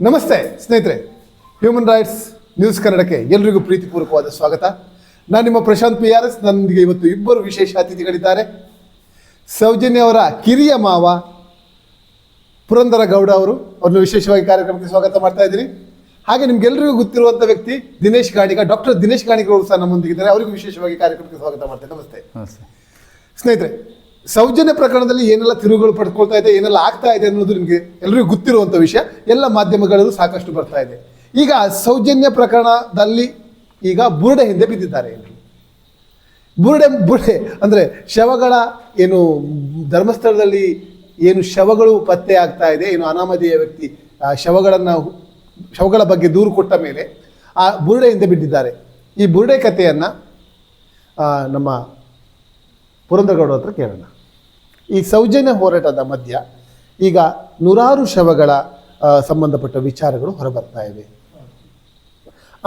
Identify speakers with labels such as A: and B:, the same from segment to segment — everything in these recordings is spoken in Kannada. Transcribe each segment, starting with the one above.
A: ನಮಸ್ತೆ ಸ್ನೇಹಿತರೆ. ಹ್ಯೂಮನ್ ರೈಟ್ಸ್ ನ್ಯೂಸ್ ಕನ್ನಡಕ್ಕೆ ಎಲ್ರಿಗೂ ಪ್ರೀತಿಪೂರ್ವಕವಾದ ಸ್ವಾಗತ. ನಾನು ನಿಮ್ಮ ಪ್ರಶಾಂತ್ ಪಿ ಆರ್ ಎಸ್ ನನ್ನೊಂದಿಗೆ ಇವತ್ತು ಇಬ್ಬರು ವಿಶೇಷ ಅತಿಥಿಗಳಿದ್ದಾರೆ. ಸೌಜನ್ಯ ಅವರ ಕಿರಿಯ ಮಾವ ಪುರಂದರ ಗೌಡ ಅವರು. ಅವ್ರನ್ನ ವಿಶೇಷವಾಗಿ ಕಾರ್ಯಕ್ರಮಕ್ಕೆ ಸ್ವಾಗತ ಮಾಡ್ತಾ ಇದ್ದೀನಿ. ಹಾಗೆ ನಿಮ್ಗೆಲ್ಲರಿಗೂ ಗೊತ್ತಿರುವಂಥ ವ್ಯಕ್ತಿ ದಿನೇಶ್ ಗಾಣಿಗ ಡಾಕ್ಟರ್ ದಿನೇಶ್ ಗಾಣಿಗ ಅವರು ಸಹ ನಮ್ಮೊಂದಿಗಿದ್ದಾರೆ. ಅವರಿಗೂ ವಿಶೇಷವಾಗಿ ಕಾರ್ಯಕ್ರಮಕ್ಕೆ ಸ್ವಾಗತ ಮಾಡ್ತೇನೆ. ನಮಸ್ತೆ.
B: ನಮಸ್ತೆ.
A: ಸ್ನೇಹಿತರೆ ಸೌಜನ್ಯ ಪ್ರಕರಣದಲ್ಲಿ ಏನೆಲ್ಲ ತಿರುವುಗಳು ಪಡ್ಕೊಳ್ತಾ ಇದೆ, ಏನೆಲ್ಲ ಆಗ್ತಾ ಇದೆ ಅನ್ನೋದು ನಿಮಗೆ ಎಲ್ಲರಿಗೂ ಗೊತ್ತಿರುವಂಥ ವಿಷಯ. ಎಲ್ಲ ಮಾಧ್ಯಮಗಳಲ್ಲೂ ಸಾಕಷ್ಟು ಬರ್ತಾ ಇದೆ. ಈಗ ಸೌಜನ್ಯ ಪ್ರಕರಣದಲ್ಲಿ ಈಗ ಬುರುಡೆ ಹಿಂದೆ ಬಿದ್ದಿದ್ದಾರೆ. ಬುರುಡೆ ಬುರುಡೆ ಅಂದರೆ ಶವಗಳ ಏನು ಧರ್ಮಸ್ಥಳದಲ್ಲಿ ಏನು ಶವಗಳು ಪತ್ತೆ ಆಗ್ತಾ ಇದೆ, ಏನು ಅನಾಮಧೇಯ ವ್ಯಕ್ತಿ ಶವಗಳನ್ನು ಶವಗಳ ಬಗ್ಗೆ ದೂರು ಕೊಟ್ಟ ಮೇಲೆ ಆ ಬುರುಡೆ ಹಿಂದೆ ಬಿದ್ದಿದ್ದಾರೆ. ಈ ಬುರುಡೆ ಕಥೆಯನ್ನು ನಮ್ಮ ಪುರಂದ್ರಗೌಡ ಹತ್ರ ಕೇಳೋಣ. ಈ ಸೌಜನ್ಯ ಹೋರಾಟದ ಮಧ್ಯ ಈಗ ನೂರಾರು ಶವಗಳ ಸಂಬಂಧಪಟ್ಟ ವಿಚಾರಗಳು ಹೊರಬರ್ತಾ ಇವೆ.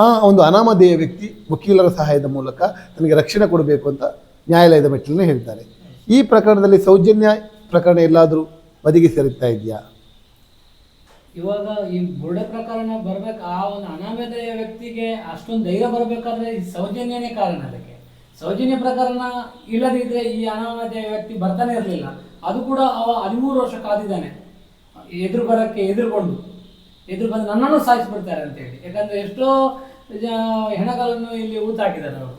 A: ಆ ಒಂದು ಅನಾಮಧೇಯ ವ್ಯಕ್ತಿ ವಕೀಲರ ಸಹಾಯದ ಮೂಲಕ ತನಗೆ ರಕ್ಷಣೆ ಕೊಡಬೇಕು ಅಂತ ನ್ಯಾಯಾಲಯದ ಮೆಟ್ಟಿಲನ್ನು ಹೇಳ್ತಾರೆ ಈ ಪ್ರಕರಣದಲ್ಲಿ ಸೌಜನ್ಯ ಪ್ರಕರಣ ಎಲ್ಲಾದರೂ ಬದಿಗೆ ಸೇರುತ್ತಾ ಇದೆಯಾ?
C: ಇವಾಗ ಈ ಬುರುಡೆ ಪ್ರಕರಣ ಬರ್ಬೇಕು, ಆ ಒಂದು ಅನಾಮಧೇಯ ವ್ಯಕ್ತಿಗೆ ಅಷ್ಟೊಂದು ಧೈರ್ಯ ಬರಬೇಕಾದ್ರೆ ಸೌಜನ್ಯನೇ ಕಾರಣ ಅದಕ್ಕೆ. ಸೌಜನ್ಯ ಪ್ರಕರಣ ಇಲ್ಲದಿದ್ರೆ ಈ ಅನಾಮಧೇಯ ವ್ಯಕ್ತಿ ಬರ್ತಾನೆ ಇರಲಿಲ್ಲ. ಅದು ಕೂಡ ಅವ ಹದಿಮೂರು ವರ್ಷ ಕಾದಿದ್ದಾನೆ. ಎದುರು ಬರಕ್ಕೆ ಎದುರುಕೊಂಡು ಎದುರು ಬಂದು ನನ್ನನ್ನು ಸಾಯಿಸ್ಬಿಡ್ತಾರೆ ಅಂತ ಹೇಳಿ ಯಾಕಂದ್ರೆ ಎಷ್ಟೋ ಹೆಣಗಳನ್ನು ಇಲ್ಲಿ ಊತ ಹಾಕಿದ್ದಾರೆ ಅವರು.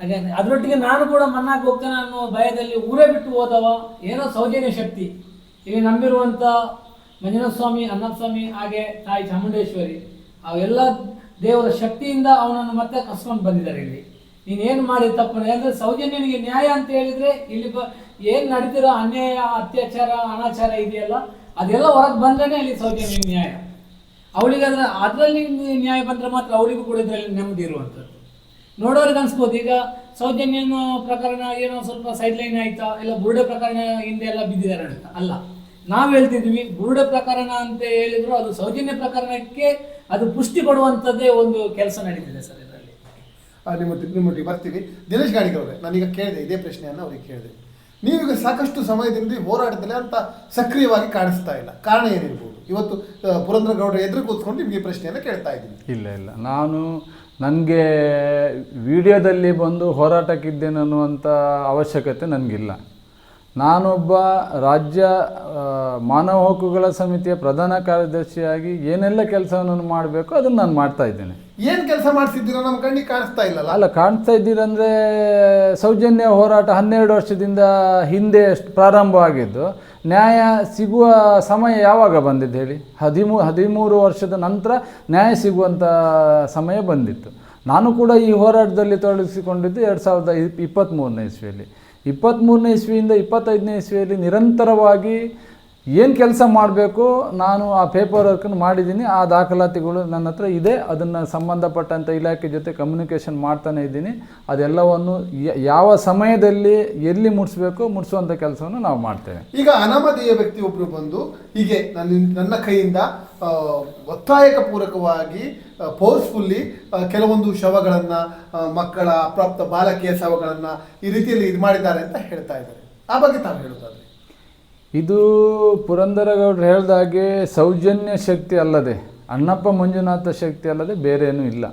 C: ಹಾಗೆ ಅದರೊಟ್ಟಿಗೆ ನಾನು ಕೂಡ ಮನ್ನಾಗಿ ಹೋಗ್ತಾನೆ ಅನ್ನೋ ಭಯದಲ್ಲಿ ಊರೇ ಬಿಟ್ಟು ಹೋದವ ಏನೋ ಸೌಜನ್ಯ ಶಕ್ತಿ. ಇಲ್ಲಿ ನಂಬಿರುವಂಥ ಮಂಜುನಾಥ ಸ್ವಾಮಿ ಸ್ವಾಮಿ ಹಾಗೆ ತಾಯಿ ಚಾಮುಂಡೇಶ್ವರಿ, ಅವೆಲ್ಲ ದೇವರ ಶಕ್ತಿಯಿಂದ ಅವನನ್ನು ಮತ್ತೆ ಕಸ್ಕೊಂಡು ಬಂದಿದ್ದಾರೆ ಇಲ್ಲಿ. ನೀನೇನು ಮಾಡಿ ತಪ್ಪು ಅಂದರೆ ಸೌಜನ್ಯನಿಗೆ ನ್ಯಾಯ ಅಂತ ಹೇಳಿದ್ರೆ ಇಲ್ಲಿ ಬ ಏನು ನಡೀತಿರೋ ಅನ್ಯಾಯ, ಅತ್ಯಾಚಾರ, ಅನಾಚಾರ ಇದೆಯಲ್ಲ, ಅದೆಲ್ಲ ಹೊರಗೆ ಬಂದ್ರೆ ಇಲ್ಲಿ ಸೌಜನ್ಯ ನ್ಯಾಯ. ಅವಳಿಗೆ ಅದ್ರ ಅದರಲ್ಲಿ ನ್ಯಾಯ ಬಂದರೆ ಮಾತ್ರ ಅವಳಿಗೂ ಕೂಡ ಇದರಲ್ಲಿ ನೆಮ್ಮದಿ ಇರುವಂಥದ್ದು. ನೋಡೋರಿಗೆ ಅನ್ಸ್ಬೋದು, ಈಗ ಸೌಜನ್ಯನ ಪ್ರಕರಣ ಏನೋ ಸ್ವಲ್ಪ ಸೈಡ್ ಲೈನ್ ಆಯ್ತಾ, ಇಲ್ಲ ಬುರುಡೆ ಪ್ರಕರಣ ಹಿಂದೆ ಎಲ್ಲ ಬಿದ್ದಿದ್ದಾರೆ ಅಂತ. ಅಲ್ಲ, ನಾವು ಹೇಳ್ತಿದ್ವಿ, ಬುರುಡೆ ಪ್ರಕರಣ ಅಂತ ಹೇಳಿದ್ರು ಅದು ಸೌಜನ್ಯ ಪ್ರಕರಣಕ್ಕೆ ಅದು ಪುಷ್ಟಿ ಕೊಡುವಂಥದ್ದೇ ಒಂದು ಕೆಲಸ ನಡೀತಿದೆ ಸರ್
A: ನಿಮ್ಮ ನಿಮ್ಮೊಟ್ಟಿಗೆ ಬರ್ತೀವಿ. ದಿನೇಶ್ ಗಾಣಿಗರವರೇ ನಾನೀಗ ಕೇಳಿದೆ, ಇದೇ ಪ್ರಶ್ನೆಯನ್ನು ಅವ್ರಿಗೆ ಕೇಳಿದೆ. ನೀವೀಗ ಸಾಕಷ್ಟು ಸಮಯದಿಂದ ಹೋರಾಟದಲ್ಲಿ ಅಂತ ಸಕ್ರಿಯವಾಗಿ ಕಾಣಿಸ್ತಾ ಇಲ್ಲ. ಕಾರಣ ಏನಿರ್ಬೋದು? ಇವತ್ತು ಪುರಂದ್ರ ಗೌಡರ ಎದುರು ಕೂತ್ಕೊಂಡು ನಿಮಗೆ ಪ್ರಶ್ನೆಯನ್ನು ಕೇಳ್ತಾ ಇದ್ದೀನಿ.
B: ಇಲ್ಲ ಇಲ್ಲ. ನಾನು, ನನಗೆ ವಿಡಿಯೋದಲ್ಲಿ ಬಂದು ಹೋರಾಟಕ್ಕಿದ್ದೇನೆ ಅನ್ನುವಂಥ ಅವಶ್ಯಕತೆ ನನಗಿಲ್ಲ. ನಾನೊಬ್ಬ ರಾಜ್ಯ ಮಾನವ ಹಕ್ಕುಗಳ ಸಮಿತಿಯ ಪ್ರಧಾನ ಕಾರ್ಯದರ್ಶಿಯಾಗಿ ಏನೆಲ್ಲ ಕೆಲಸವನ್ನು ಮಾಡಬೇಕು ಅದನ್ನು ನಾನು ಮಾಡ್ತಾ ಇದ್ದೇನೆ.
A: ಏನು ಕೆಲಸ ಮಾಡ್ತಿದ್ದೀರೋ ನಮ್ಮ ಕಣ್ಣಿಗೆ ಕಾಣಿಸ್ತಾ ಇಲ್ಲ
B: ಅಲ್ಲ ಕಾಣಿಸ್ತಾ ಇದ್ದೀರಂದ್ರೆ ಸೌಜನ್ಯ ಹೋರಾಟ ಹನ್ನೆರಡು ವರ್ಷದಿಂದ ಹಿಂದೆ ಅಷ್ಟು ಪ್ರಾರಂಭ ಆಗಿದ್ದು ನ್ಯಾಯ ಸಿಗುವ ಸಮಯ ಯಾವಾಗ ಬಂದಿದ್ದು ಹೇಳಿ? ಹದಿಮೂ ಹದಿಮೂರು ವರ್ಷದ ನಂತರ ನ್ಯಾಯ ಸಿಗುವಂಥ ಸಮಯ ಬಂದಿತ್ತು. ನಾನು ಕೂಡ ಈ ಹೋರಾಟದಲ್ಲಿ ತೊಡಗಿಸಿಕೊಂಡಿದ್ದು ಎರಡು ಸಾವಿರದ ಇಪ್- ಇಪ್ಪತ್ತ್ಮೂರನೇ ಇಸ್ವಿಯಲ್ಲಿ. ಇಪ್ಪತ್ತ್ಮೂರನೇ ಇಸ್ವಿಯಿಂದ ಇಪ್ಪತ್ತೈದನೇ ಇಸ್ವಿಯಲ್ಲಿ ನಿರಂತರವಾಗಿ ಏನು ಕೆಲಸ ಮಾಡಬೇಕು, ನಾನು ಆ ಪೇಪರ್ ವರ್ಕನ್ನು ಮಾಡಿದ್ದೀನಿ, ಆ ದಾಖಲಾತಿಗಳು ನನ್ನ ಹತ್ರ ಇದೆ, ಅದನ್ನು ಸಂಬಂಧಪಟ್ಟಂಥ ಇಲಾಖೆ ಜೊತೆ ಕಮ್ಯುನಿಕೇಷನ್ ಮಾಡ್ತಾನೆ ಇದ್ದೀನಿ. ಅದೆಲ್ಲವನ್ನು ಯಾವ ಸಮಯದಲ್ಲಿ ಎಲ್ಲಿ ಮುಟ್ಸ್ಬೇಕು ಮುಟ್ಸುವಂಥ ಕೆಲಸವನ್ನು ನಾವು ಮಾಡ್ತೇವೆ.
A: ಈಗ ಅನಾಮಧೇಯ ವ್ಯಕ್ತಿ ಒಬ್ಬರು ಬಂದು, ಹೀಗೆ ನನ್ನ ನನ್ನ ಕೈಯಿಂದ ಒತ್ತಾಯಕ ಪೂರಕವಾಗಿ ಫೋರ್ಸ್ಫುಲ್ಲಿ ಕೆಲವೊಂದು ಶವಗಳನ್ನು ಮಕ್ಕಳ ಅಪ್ರಾಪ್ತ ಬಾಲಕಿಯ ಶವಗಳನ್ನು ಈ ರೀತಿಯಲ್ಲಿ ಇದು ಮಾಡಿದ್ದಾರೆ ಅಂತ ಹೇಳ್ತಾ ಇದ್ದಾರೆ. ಆ ಬಗ್ಗೆ ತಾವು ಹೇಳೋದಾದ್ರೆ
B: ಇದು ಪುರಂದರಗೌಡರು ಹೇಳ್ದಾಗೆ ಸೌಜನ್ಯ ಶಕ್ತಿ ಅಲ್ಲದೆ, ಅಣ್ಣಪ್ಪ ಮಂಜುನಾಥ ಶಕ್ತಿ ಅಲ್ಲದೆ ಬೇರೆ ಏನೂ ಇಲ್ಲ.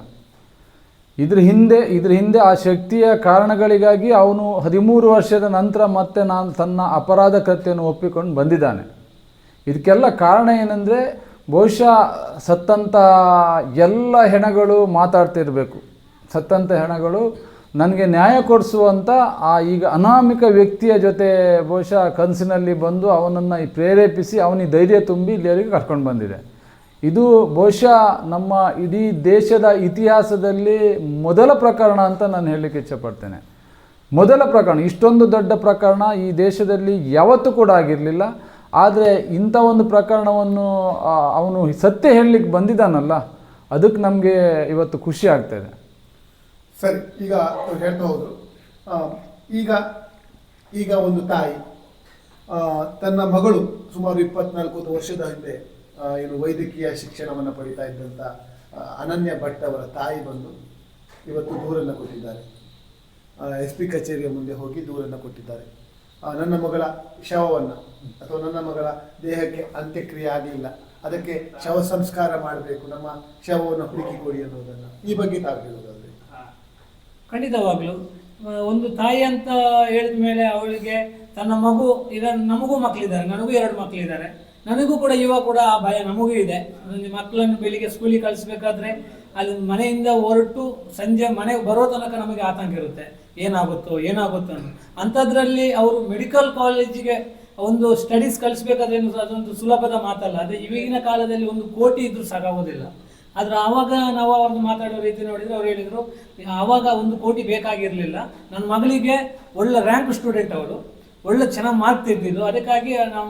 B: ಇದ್ರ ಹಿಂದೆ ಇದ್ರ ಹಿಂದೆ ಆ ಶಕ್ತಿಯ ಕಾರಣಗಳಿಗಾಗಿ ಅವನು ಹದಿಮೂರು ವರ್ಷದ ನಂತರ ಮತ್ತೆ ನಾನು ತನ್ನ ಅಪರಾಧ ಕೃತ್ಯವನ್ನು ಒಪ್ಪಿಕೊಂಡು ಬಂದಿದ್ದಾನೆ. ಇದಕ್ಕೆಲ್ಲ ಕಾರಣ ಏನಂದರೆ, ಬಹುಶಃ ಸತ್ತಂಥ ಎಲ್ಲ ಹೆಣಗಳು ಮಾತಾಡ್ತಿರಬೇಕು. ಸತ್ತಂಥ ಹೆಣಗಳು ನನಗೆ ನ್ಯಾಯ ಕೊಡಿಸುವಂಥ ಆ ಈಗ ಅನಾಮಿಕ ವ್ಯಕ್ತಿಯ ಜೊತೆ ಬಹುಶಃ ಕನಸಿನಲ್ಲಿ ಬಂದು ಅವನನ್ನು ಪ್ರೇರೇಪಿಸಿ ಅವನಿಗೆ ಧೈರ್ಯ ತುಂಬಿ ಇಲ್ಲಿಯವರಿಗೆ ಕರ್ಕೊಂಡು ಬಂದಿದೆ. ಇದು ಬಹುಶಃ ನಮ್ಮ ಇಡೀ ದೇಶದ ಇತಿಹಾಸದಲ್ಲಿ ಮೊದಲ ಪ್ರಕರಣ ಅಂತ ನಾನು ಹೇಳಲಿಕ್ಕೆ ಇಚ್ಛಪಡ್ತೇನೆ. ಮೊದಲ ಪ್ರಕರಣ, ಇಷ್ಟೊಂದು ದೊಡ್ಡ ಪ್ರಕರಣ ಈ ದೇಶದಲ್ಲಿ ಯಾವತ್ತೂ ಕೂಡ ಆಗಿರಲಿಲ್ಲ. ಆದರೆ ಇಂಥ ಒಂದು ಪ್ರಕರಣವನ್ನು ಅವನು ಸತ್ಯ ಹೇಳಲಿಕ್ಕೆ ಬಂದಿದ್ದಾನಲ್ಲ, ಅದಕ್ಕೆ ನಮಗೆ ಇವತ್ತು ಖುಷಿ ಆಗ್ತಾಯಿದೆ
A: ಸರಿ, ಈಗ ಅವ್ರು ಹೇಳ್ತಾ ಹೋದರು ಈಗ ಈಗ ಒಂದು ತಾಯಿ ತನ್ನ ಮಗಳು ಸುಮಾರು ಇಪ್ಪತ್ನಾಲ್ಕು ವರ್ಷದ ಹಿಂದೆ ಏನು ವೈದ್ಯಕೀಯ ಶಿಕ್ಷಣವನ್ನು ಪಡಿತಾ ಇದ್ದಂಥ ಅನನ್ಯ ಭಟ್ ಅವರ ತಾಯಿ ಬಂದು ಇವತ್ತು ದೂರನ್ನು ಕೊಟ್ಟಿದ್ದಾರೆ. ಎಸ್ ಪಿ ಕಚೇರಿಯ ಮುಂದೆ ಹೋಗಿ ದೂರನ್ನು ಕೊಟ್ಟಿದ್ದಾರೆ. ನನ್ನ ಮಗಳ ಶವವನ್ನು ಅಥವಾ ನನ್ನ ಮಗಳ ದೇಹಕ್ಕೆ ಅಂತ್ಯಕ್ರಿಯೆ ಆಗಲಿಲ್ಲ. ಅದಕ್ಕೆ ಶವ ಸಂಸ್ಕಾರ ಮಾಡಬೇಕು. ನಮ್ಮ ಶವವನ್ನು ಹುಡುಕಿಕೊಡಿ ಕೊಡಿ ಅನ್ನೋದನ್ನ ಈ ಬಗ್ಗೆ ತಾವು
C: ಖಂಡಿತವಾಗ್ಲು. ಒಂದು ತಾಯಿ ಅಂತ ಹೇಳಿದ ಮೇಲೆ ಅವಳಿಗೆ ತನ್ನ ಮಗು ಈಗ ನಮಗೂ ಮಕ್ಕಳಿದ್ದಾರೆ ನನಗೂ ಎರಡು ಮಕ್ಕಳಿದ್ದಾರೆ ನನಗೂ ಕೂಡ ಇವಾಗ ಕೂಡ ಆ ಭಯ ನಮಗೂ ಇದೆ. ಮಕ್ಕಳನ್ನು ಬೆಳಿಗ್ಗೆ ಸ್ಕೂಲಿಗೆ ಕಳಿಸ್ಬೇಕಾದ್ರೆ ಅಲ್ಲಿ ಮನೆಯಿಂದ ಹೊರಟು ಸಂಜೆ ಮನೆಗೆ ಬರೋ ತನಕ ನಮಗೆ ಆತಂಕ ಇರುತ್ತೆ. ಏನಾಗುತ್ತೋ ಏನಾಗುತ್ತೋ ಅಂತ. ಅಂಥದ್ರಲ್ಲಿ ಅವರು ಮೆಡಿಕಲ್ ಕಾಲೇಜಿಗೆ ಒಂದು ಸ್ಟಡೀಸ್ ಕಳಿಸ್ಬೇಕಾದ್ರೆ ಅದೊಂದು ಸುಲಭದ ಮಾತಲ್ಲ. ಅದೇ ಇವಾಗಿನ ಕಾಲದಲ್ಲಿ ಒಂದು ಕೋಟಿ ಇದ್ರೂ ಸಾಕಾಗೋದಿಲ್ಲ. ಆದ್ರೆ ಆವಾಗ ನಾವು ಅವ್ರದ್ದು ಮಾತಾಡೋ ರೀತಿ ನೋಡಿದ್ರೆ ಅವ್ರು ಹೇಳಿದ್ರು, ಆವಾಗ ಒಂದು ಕೋಟಿ ಬೇಕಾಗಿರಲಿಲ್ಲ. ನನ್ನ ಮಗಳಿಗೆ ಒಳ್ಳೆ ರ್ಯಾಂಕ್ ಸ್ಟೂಡೆಂಟ್ ಅವಳು. ಒಳ್ಳೆ ಚೆನ್ನಾಗಿ ಮಾರ್ಕ್ ತೆಗೆದಿದ್ದು. ಅದಕ್ಕಾಗಿ ನಮ್ಮ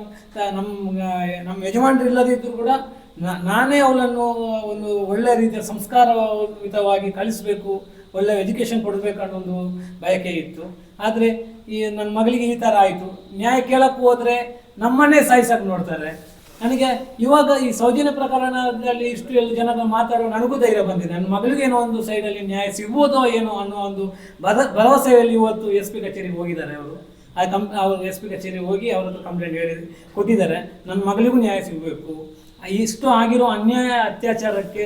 C: ನಮ್ಮ ನಮ್ಮ ಯಜಮಾನರು ಇಲ್ಲದಿದ್ದರೂ ಕೂಡ ನಾನೇ ಅವಳನ್ನು ಒಂದು ಒಳ್ಳೆ ರೀತಿಯ ಸಂಸ್ಕಾರಯುತವಾಗಿ ಕಲಿಸಬೇಕು ಒಳ್ಳೆ ಎಜುಕೇಷನ್ ಕೊಡಬೇಕು ಅನ್ನೋ ಒಂದು ಬಯಕೆ ಇತ್ತು. ಆದರೆ ಈ ನನ್ನ ಮಗಳಿಗೆ ಈ ಥರ ಆಯಿತು. ನ್ಯಾಯ ಕೇಳಕ್ಕೆ ಹೋದರೆ ನಮ್ಮನ್ನೇ ಸಾಯಿಸಕ್ಕೆ ನೋಡ್ತಾರೆ. ನನಗೆ ಇವಾಗ ಈ ಸೌಜನ್ಯ ಪ್ರಕರಣದಲ್ಲಿ ಇಷ್ಟು ಎಲ್ಲ ಜನರ ಮಾತಾಡೋ ನನಗೂ ಧೈರ್ಯ ಬಂದಿದೆ. ನನ್ನ ಮಗಳಿಗೇನೋ ಒಂದು ಸೈಡಲ್ಲಿ ನ್ಯಾಯ ಸಿಗ್ಬೋದೋ ಏನೋ ಅನ್ನೋ ಒಂದು ಭರ ಭರವಸೆಯಲ್ಲಿ ಇವತ್ತು ಎಸ್ ಪಿ ಕಚೇರಿಗೆ ಹೋಗಿದ್ದಾರೆ ಅವರು. ಆ ಕಂ, ಅವರು ಎಸ್ ಪಿ ಕಚೇರಿಗೆ ಹೋಗಿ ಅವರದ್ದು ಕಂಪ್ಲೇಂಟ್ ಹೇಳಿ, ಕೊಟ್ಟಿದ್ದಾರೆ. ನನ್ನ ಮಗಳಿಗೂ ನ್ಯಾಯ ಸಿಗಬೇಕು. ಇಷ್ಟು ಆಗಿರೋ ಅನ್ಯಾಯ ಅತ್ಯಾಚಾರಕ್ಕೆ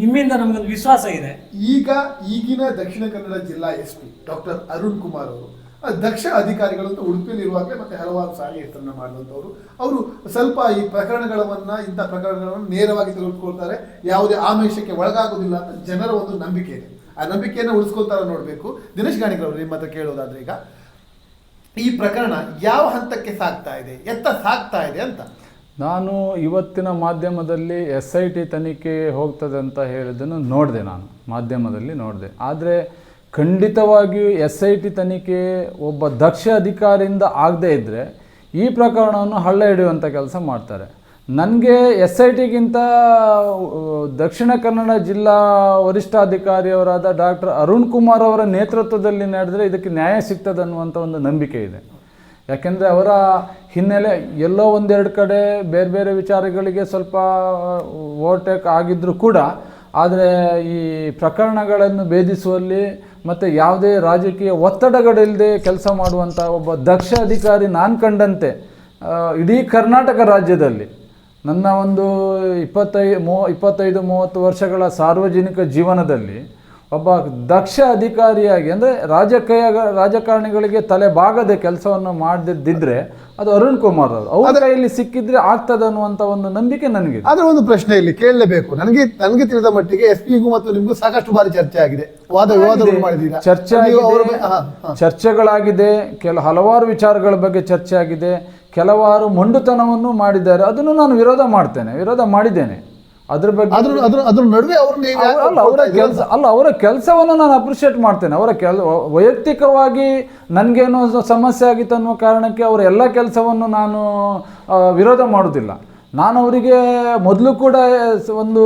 C: ನಿಮ್ಮಿಂದ ನಮಗೊಂದು ವಿಶ್ವಾಸ ಇದೆ.
A: ಈಗ ಈಗಿನ ದಕ್ಷಿಣ ಕನ್ನಡ ಜಿಲ್ಲಾ S P doctor Arun Kumar ಅವರು ದಕ್ಷ ಅಧಿಕಾರಿಗಳು ಅಂತ ಉಡುಪಿಯಲ್ಲಿ ಮತ್ತೆ ಹಲವಾರು ಸಾರಿ ಹೆಸರನ್ನ ಮಾಡಿದಂಥವ್ರು ಅವರು ಸ್ವಲ್ಪ ಈ ಪ್ರಕರಣಗಳನ್ನು ಇಂಥ ಪ್ರಕರಣಗಳನ್ನು ನೇರವಾಗಿ ತೆಗೆದುಕೊಳ್ತಾರೆ. ಯಾವುದೇ ಆಮೇಶಕ್ಕೆ ಒಳಗಾಗುವುದಿಲ್ಲ ಅಂತ ಜನರ ಒಂದು ನಂಬಿಕೆ ಇದೆ. ಆ ನಂಬಿಕೆಯನ್ನು ಉಳಿಸ್ಕೊಳ್ತಾರೆ ನೋಡಬೇಕು. ದಿನೇಶ್ ಗಾಣಿಗಳವರು ನಿಮ್ಮ ಹತ್ರ ಕೇಳೋದಾದ್ರೆ ಈಗ, ಈ ಪ್ರಕರಣ ಯಾವ ಹಂತಕ್ಕೆ ಸಾಗ್ತಾ ಇದೆ? ಎತ್ತ ಸಾಗ್ತಾ ಇದೆ ಅಂತ.
B: ನಾನು ಇವತ್ತಿನ ಮಾಧ್ಯಮದಲ್ಲಿ ಎಸ್ ಐ ಟಿ ತನಿಖೆ ಹೋಗ್ತದೆ ಅಂತ ಹೇಳಿದ್ದನ್ನು ನೋಡಿದೆ ನಾನು. ಮಾಧ್ಯಮದಲ್ಲಿ ನೋಡಿದೆ. ಆದರೆ ಖಂಡಿತವಾಗಿಯೂ ಎಸ್ ಐ ಟಿ ತನಿಖೆ ಒಬ್ಬ ದಕ್ಷ ಅಧಿಕಾರಿಯಿಂದ ಆಗದೇ ಇದ್ದರೆ ಈ ಪ್ರಕರಣವನ್ನು ಹಳ್ಳ ಹಿಡಿಯುವಂಥ ಕೆಲಸ ಮಾಡ್ತಾರೆ. ನನಗೆ ಎಸ್ ಐ ಟಿಗಿಂತ ದಕ್ಷಿಣ ಕನ್ನಡ ಜಿಲ್ಲಾ ವರಿಷ್ಠಾಧಿಕಾರಿಯವರಾದ ಡಾಕ್ಟರ್ ಅರುಣ್ ಕುಮಾರ್ ಅವರ ನೇತೃತ್ವದಲ್ಲಿ ನಡೆದರೆ ಇದಕ್ಕೆ ನ್ಯಾಯ ಸಿಗ್ತದೆ ಅನ್ನುವಂಥ ಒಂದು ನಂಬಿಕೆ ಇದೆ. ಯಾಕೆಂದರೆ ಅವರ ಹಿನ್ನೆಲೆ ಎಲ್ಲೋ ಒಂದೆರಡು ಕಡೆ ಬೇರೆ ಬೇರೆ ವಿಚಾರಗಳಿಗೆ ಸ್ವಲ್ಪ ಓವರ್ಟೇಕ್ ಆಗಿದ್ದರೂ ಕೂಡ, ಆದರೆ ಈ ಪ್ರಕರಣಗಳನ್ನು ಭೇದಿಸುವಲ್ಲಿ ಮತ್ತು ಯಾವುದೇ ರಾಜಕೀಯ ಒತ್ತಡಗಳಿಲ್ಲದೆ ಕೆಲಸ ಮಾಡುವಂಥ ಒಬ್ಬ ದಕ್ಷ ಅಧಿಕಾರಿ ನಾನು ಕಂಡಂತೆ ಇಡೀ ಕರ್ನಾಟಕ ರಾಜ್ಯದಲ್ಲಿ ನನ್ನ ಒಂದು ಇಪ್ಪತ್ತೈ, ಮೂ, ಇಪ್ಪತ್ತೈದು, ಮೂವತ್ತು ವರ್ಷಗಳ ಸಾರ್ವಜನಿಕ ಜೀವನದಲ್ಲಿ ಒಬ್ಬ ದಕ್ಷ ಅಧಿಕಾರಿಯಾಗಿ, ಅಂದರೆ ರಾಜಕೀಯ ರಾಜಕಾರಣಿಗಳಿಗೆ ತಲೆ ಬಾಗದೆ ಕೆಲಸವನ್ನು ಮಾಡದಿದ್ದರೆ ಅದು ಅರುಣ್ ಕುಮಾರ್ ಅವರು. ಅವ್ರ ಕೈಯಲ್ಲಿ ಸಿಕ್ಕಿದ್ರೆ ಆಗ್ತದೆ ಅನ್ನುವಂತ ಒಂದು ನಂಬಿಕೆ ನನಗೆ
A: ಅದರ ಒಂದು ಪ್ರಶ್ನೆ ಇಲ್ಲಿ ಕೇಳಲೇಬೇಕು. ನನಗೆ ನನಗೆ ತಿಳಿದ ಮಟ್ಟಿಗೆ ಎಸ್ ಪಿಗೂ ಮತ್ತು ನಿಮಗೂ ಸಾಕಷ್ಟು ಬಾರಿ ಚರ್ಚೆ ಆಗಿದೆ. ವಾದ ವಿವಾದಗಳು ಮಾಡಿದ್ದೀರಾ?
B: ಚರ್ಚೆ. ಚರ್ಚೆಗಳಾಗಿದೆ. ಕೆಲ ಹಲವಾರು ವಿಚಾರಗಳ ಬಗ್ಗೆ ಚರ್ಚೆ ಆಗಿದೆ. ಕೆಲವಾರು ಮೊಂಡುತನವನ್ನು ಮಾಡಿದ್ದಾರೆ. ಅದನ್ನು ನಾನು ವಿರೋಧ ಮಾಡ್ತೇನೆ. ವಿರೋಧ ಮಾಡಿದ್ದೇನೆ. ಅದ್ರ ಬಗ್ಗೆ
A: ಅದ್ರ ಅದ್ರ ಅದ್ರ ನಡುವೆ ಅವ್ರನ್ನ
B: ಅಲ್ಲ ಅವರ ಕೆಲಸ ಅಲ್ಲ ಅವರ ಕೆಲಸವನ್ನು ನಾನು ಅಪ್ರಿಷಿಯೇಟ್ ಮಾಡ್ತೇನೆ. ಅವರ ಕೆಲ ವೈಯಕ್ತಿಕವಾಗಿ ನನಗೇನೋ ಸಮಸ್ಯೆ ಆಗಿತ್ತು ಅನ್ನೋ ಕಾರಣಕ್ಕೆ ಅವರ ಎಲ್ಲ ಕೆಲಸವನ್ನು ನಾನು ವಿರೋಧ ಮಾಡೋದಿಲ್ಲ. ನಾನು ಅವರಿಗೆ ಮೊದಲು ಕೂಡ ಒಂದು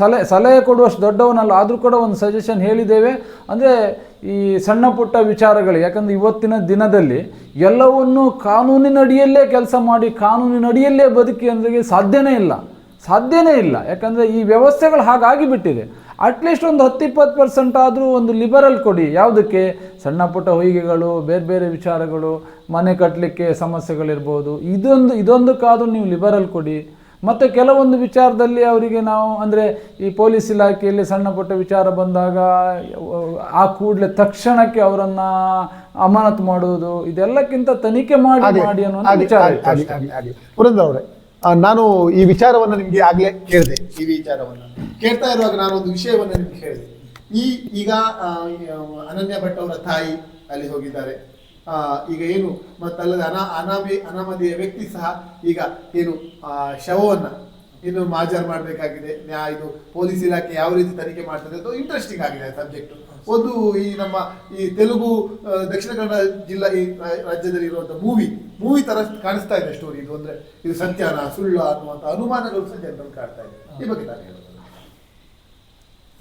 B: ಸಲಹೆ ಸಲಹೆ ಕೊಡುವಷ್ಟು ದೊಡ್ಡವನಲ್ಲ. ಆದರೂ ಕೂಡ ಒಂದು ಸಜೆಷನ್ ಹೇಳಿದ್ದೇವೆ. ಅಂದರೆ ಈ ಸಣ್ಣ ಪುಟ್ಟ ವಿಚಾರಗಳು ಯಾಕಂದರೆ ಇವತ್ತಿನ ದಿನದಲ್ಲಿ ಎಲ್ಲವನ್ನು ಕಾನೂನಿನಡಿಯಲ್ಲೇ ಕೆಲಸ ಮಾಡಿ ಕಾನೂನಿನಡಿಯಲ್ಲೇ ಬದುಕಿ ಅಂದರೆ ಸಾಧ್ಯನೇ ಇಲ್ಲ. ಸಾಧ್ಯನೇ ಇಲ್ಲ. ಯಾಕಂದರೆ ಈ ವ್ಯವಸ್ಥೆಗಳು ಹಾಗಾಗಿ ಬಿಟ್ಟಿದೆ. ಅಟ್ಲೀಸ್ಟ್ ಒಂದು ಹತ್ತು ಇಪ್ಪತ್ತು ಪರ್ಸೆಂಟ್ ಆದರೂ ಒಂದು ಲಿಬರಲ್ ಕೊಡಿ. ಯಾವುದಕ್ಕೆ? ಸಣ್ಣ ಪುಟ್ಟ ಹೊಯ್ಗೆಗಳು ಬೇರೆ ಬೇರೆ ವಿಚಾರಗಳು ಮನೆ ಕಟ್ಟಲಿಕ್ಕೆ ಸಮಸ್ಯೆಗಳಿರ್ಬೋದು. ಇದೊಂದು ಇದೊಂದಕ್ಕಾದರೂ ನೀವು ಲಿಬರಲ್ ಕೊಡಿ. ಮತ್ತು ಕೆಲವೊಂದು ವಿಚಾರದಲ್ಲಿ ಅವರಿಗೆ ನಾವು ಅಂದರೆ ಈ ಪೊಲೀಸ್ ಇಲಾಖೆಯಲ್ಲಿ ಸಣ್ಣ ಪುಟ್ಟ ವಿಚಾರ ಬಂದಾಗ ಆ ಕೂಡಲೇ ತಕ್ಷಣಕ್ಕೆ ಅವರನ್ನು ಅಮಾನತು ಮಾಡುವುದು ಇದೆಲ್ಲಕ್ಕಿಂತ ತನಿಖೆ ಮಾಡಿ ಮಾಡಿ ಅನ್ನುವಂಥ ವಿಚಾರ
A: ಅವರೇ ನಾನು ಈ ವಿಚಾರವನ್ನು ನಿಮ್ಗೆ ಆಗ್ಲೇ ಕೇಳಿದೆ ಈ ವಿಚಾರವನ್ನು. ಕೇಳ್ತಾ ಇರುವಾಗ ನಾನು ಒಂದು ವಿಷಯವನ್ನು ನಿಮ್ಗೆ ಹೇಳಿದೆ. ಈ ಈಗ ಅನನ್ಯ ಭಟ್ ಅವರ ತಾಯಿ ಅಲ್ಲಿ ಹೋಗಿದ್ದಾರೆ. ಆ, ಈಗ ಏನು ಮತ್ತಲ್ಲದೆ ಅನಾ ಅನಾಮಿ ಅನಾಮಧೇಯ ವ್ಯಕ್ತಿ ಸಹ ಈಗ ಏನು ಆ, ಶವವನ್ನ ಇನ್ನು ಮಾಜಾರ್ ಮಾಡಬೇಕಾಗಿದೆ. ಇದು ಪೊಲೀಸ್ ಇಲಾಖೆ ಯಾವ ರೀತಿ ತನಿಖೆ ಮಾಡ್ತದೆ ಅದು ಇಂಟ್ರೆಸ್ಟಿಂಗ್ ಆಗಿದೆ ಸಬ್ಜೆಕ್ಟ್ ಒಂದು ಈ ನಮ್ಮ ಈ ತೆಲುಗು ದಕ್ಷಿಣ ಕನ್ನಡ ಜಿಲ್ಲಾ ಈ ರಾಜ್ಯದಲ್ಲಿ ಇರುವಂತಹ ಮೂವಿ ಮೂವಿ ತರ ಕಾಣಿಸ್ತಾ ಇದೆ ಸ್ಟೋರಿ ಇದು ಅಂದ್ರೆ ಇದು ಸತ್ಯನ, ಸುಳ್ಳು ಅನ್ನುವಂತ ಅನುಮಾನಗಳು ಸಹ ಜನರು ಕಾಡ್ತಾ ಇದೆ. ಈ ಬಗ್ಗೆ ನಾನು ಹೇಳೋದು.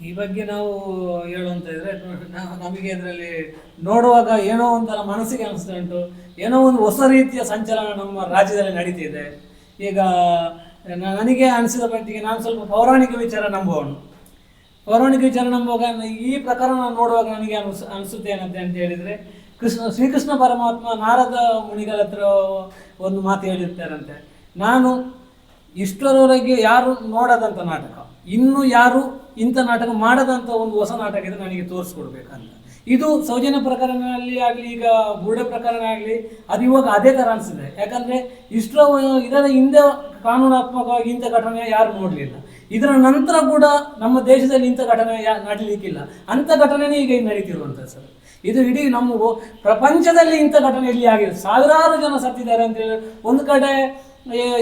C: ಈ ಬಗ್ಗೆ ನಾವು ಹೇಳುವಂತ ಇದ್ರೆ ನಮಗೆ ಅದರಲ್ಲಿ ನೋಡುವಾಗ ಏನೋ ಒಂಥರ ಮನಸ್ಸಿಗೆ ಅನಿಸ್ತಾ ಉಂಟು. ಏನೋ ಒಂದು ಹೊಸ ರೀತಿಯ ಸಂಚಲನ ನಮ್ಮ ರಾಜ್ಯದಲ್ಲಿ ನಡೀತಿದೆ. ಈಗ ನನಗೆ ಅನಿಸಿದ ಮಟ್ಟಿಗೆ ನಾನು ಸ್ವಲ್ಪ ಪೌರಾಣಿಕ ವಿಚಾರ ನಂಬುವವನು. ಪೌರಾಣಿಕ ವಿಚಾರ ನಂಬುವಾಗ ಈ ಪ್ರಕರಣ ನೋಡುವಾಗ ನನಗೆ ಅನಿಸ್ ಅನಿಸುತ್ತೆ ಏನಂತೆ ಅಂತ ಹೇಳಿದ್ರೆ, ಕೃಷ್ಣ ಶ್ರೀಕೃಷ್ಣ ಪರಮಾತ್ಮ ನಾರದ ಮುನಿಗಳ ಹತ್ರ ಒಂದು ಮಾತು ಹೇಳಿರ್ತಾರಂತೆ. ನಾನು ಇಷ್ಟರವರೆಗೆ ಯಾರು ನೋಡದಂಥ ನಾಟಕ, ಇನ್ನು ಯಾರು ಇಂಥ ನಾಟಕ ಮಾಡದಂಥ ಒಂದು ಹೊಸ ನಾಟಕ ಇದೆ ನನಗೆ ತೋರಿಸ್ಕೊಡ್ಬೇಕಂತ. ಇದು ಸೌಜನ್ಯ ಪ್ರಕರಣದಲ್ಲಿ ಆಗಲಿ, ಈಗ ಬುರುಡೆ ಪ್ರಕರಣ ಆಗಲಿ, ಅದು ಇವಾಗ ಅದೇ ಥರ ಅನಿಸಿದೆ ಯಾಕಂದರೆ ಇಷ್ಟರ ಇದರ ಹಿಂದೆ ಕಾನೂನಾತ್ಮಕವಾಗಿ ಇಂಥ ಘಟನೆ ಯಾರು ನೋಡಲಿಲ್ಲ. ಇದರ ನಂತರ ಕೂಡ ನಮ್ಮ ದೇಶದಲ್ಲಿ ಇಂಥ ಘಟನೆ ಯಾ ನಡೀಲಿಕ್ಕಿಲ್ಲ. ಅಂಥ ಘಟನೆನೇ ಈಗ ಇಲ್ಲಿ ನಡೀತಿರುವಂಥದ್ದು ಸರ್. ಇದು ಇಡೀ ನಮ್ಮ ಪ್ರಪಂಚದಲ್ಲಿ ಇಂಥ ಘಟನೆ ಇಲ್ಲಿ ಆಗಿದೆ. ಸಾವಿರಾರು ಜನ ಸತ್ತಿದ್ದಾರೆ ಅಂತ ಹೇಳಿ ಒಂದು ಕಡೆ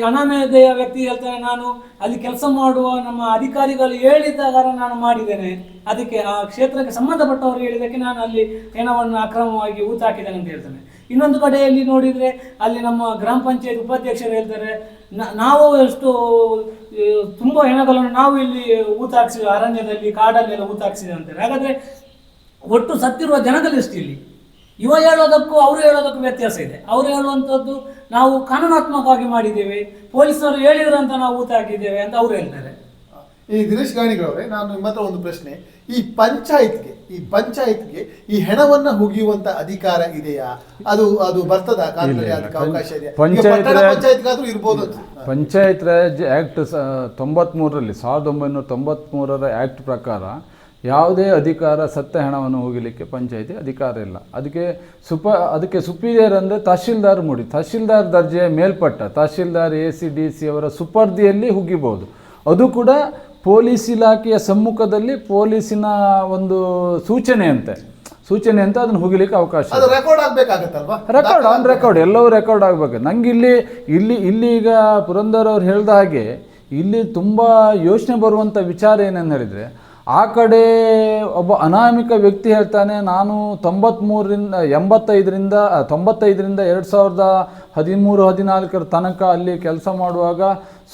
C: ಅನಾಮಧೇಯ ವ್ಯಕ್ತಿ ಹೇಳ್ತಾರೆ ನಾನು ಅಲ್ಲಿ ಕೆಲಸ ಮಾಡುವ ನಮ್ಮ ಅಧಿಕಾರಿಗಳು ಹೇಳಿದಾಗ ನಾನು ಮಾಡಿದ್ದೇನೆ. ಅದಕ್ಕೆ ಆ ಕ್ಷೇತ್ರಕ್ಕೆ ಸಂಬಂಧಪಟ್ಟವರು ಹೇಳಿದ್ದಕ್ಕೆ ನಾನು ಅಲ್ಲಿ ಹೆಣವನ್ನು ಅಕ್ರಮವಾಗಿ ಊತ ಹಾಕಿದ್ದೇನೆ ಅಂತ ಹೇಳ್ತಾನೆ. ಇನ್ನೊಂದು ಕಡೆಯಲ್ಲಿ ನೋಡಿದರೆ ಅಲ್ಲಿ ನಮ್ಮ ಗ್ರಾಮ ಪಂಚಾಯತ್ ಉಪಾಧ್ಯಕ್ಷರು ಹೇಳ್ತಾರೆ ನಾವು ಎಷ್ಟು ತುಂಬ ಹೆಣಗಳನ್ನು ನಾವು ಇಲ್ಲಿ ಊತ ಹಾಕ್ಸಿದ್ವಿ ಅರಣ್ಯದಲ್ಲಿ, ಕಾಡಲ್ಲೆಲ್ಲ ಊತ ಹಾಕ್ಸಿದೆ ಅಂತಾರೆ. ಹಾಗಾದರೆ ಒಟ್ಟು ಸತ್ತಿರುವ ಜನಗಳು ಇಲ್ಲಿ? ಇವ ಹೇಳೋದಕ್ಕೂ ಅವರು ಹೇಳೋದಕ್ಕೂ ವ್ಯತ್ಯಾಸ ಇದೆ. ಅವರು ಹೇಳುವಂಥದ್ದು ನಾವು ಕಾನೂನಾತ್ಮಕವಾಗಿ ಮಾಡಿದ್ದೇವೆ ಪೊಲೀಸರು ಹೇಳಿದ್ರು ಅಂತ ನಾವು ಊತ ಹಾಕಿದ್ದೇವೆ ಅಂತ ಅವ್ರು ಹೇಳ್ತಾರೆ
A: ಈ ದಿನೇಶ್ ಗಾಣಿಗಳವರೇ ನಾನು ನಿಮ್ಮ ಹತ್ರ ಒಂದು ಪ್ರಶ್ನೆ. ಈ ಪಂಚಾಯತ್ಗೆ ಈ ಪಂಚಾಯತ್ಗೆ ಈ ಹೆಣವನ್ನ ಹುಗಿಯುವಂತ ಅಧಿಕಾರ ಇದೆಯಾ? ಅದು ಅದು ಬರ್ತದ? ಅವಕಾಶ ಪಂಚಾಯತ್ಗಾದ್ರೂ ಇರ್ಬೋದು.
B: ಪಂಚಾಯತ್ ರಾಜ್ ಆ್ಯಕ್ಟ್ ತೊಂಬತ್ಮೂರರಲ್ಲಿ ಸಾವಿರದ ಒಂಬೈನೂರ ತೊಂಬತ್ಮೂರರ ಆಕ್ಟ್ ಪ್ರಕಾರ ಯಾವುದೇ ಅಧಿಕಾರ ಸತ್ತ ಹಣವನ್ನು ಹೋಗಲಿಕ್ಕೆ ಪಂಚಾಯಿತಿ ಅಧಿಕಾರ ಇಲ್ಲ. ಅದಕ್ಕೆ ಸುಪ ಅದಕ್ಕೆ ಸುಪೀರಿಯರ್ ಅಂದರೆ ತಹಶೀಲ್ದಾರ್ ಮೂಡಿ. ತಹಶೀಲ್ದಾರ್ ದರ್ಜೆಯ ಮೇಲ್ಪಟ್ಟ tahsildar A C D C ಅವರ ಸುಪರ್ದಿಯಲ್ಲಿ ಹುಗಿಬೋದು. ಅದು ಕೂಡ ಪೊಲೀಸ್ ಇಲಾಖೆಯ ಸಮ್ಮುಖದಲ್ಲಿ ಪೊಲೀಸಿನ ಒಂದು ಸೂಚನೆಯಂತೆ. ಅಂತ ಅದನ್ನು ಹುಗಿಲಿಕ್ಕೆ ಅವಕಾಶ
A: ರೆಕಾರ್ಡ್
B: ಆನ್ ರೆಕಾರ್ಡ್ ಎಲ್ಲವೂ ರೆಕಾರ್ಡ್ ಆಗಬೇಕು. ನಂಗೆ ಇಲ್ಲಿ ಇಲ್ಲಿ ಇಲ್ಲಿ ಈಗ ಪುರಂದರ್ ಅವ್ರು ಹೇಳ್ದ ಹಾಗೆ ಇಲ್ಲಿ ತುಂಬ ಯೋಚನೆ ಬರುವಂಥ ವಿಚಾರ ಏನಂತ ಹೇಳಿದರೆ ಆ ಕಡೆ ಒಬ್ಬ ಅನಾಮಿಕ ವ್ಯಕ್ತಿ ಹೇಳ್ತಾನೆ, ನಾನು ತೊಂಬತ್ತ್ಮೂರರಿಂದ ಎಂಬತ್ತೈದರಿಂದ, ತೊಂಬತ್ತೈದರಿಂದ ಎರಡು ಸಾವಿರದ ಹದಿಮೂರು, ಹದಿನಾಲ್ಕರ ತನಕ ಅಲ್ಲಿ ಕೆಲಸ ಮಾಡುವಾಗ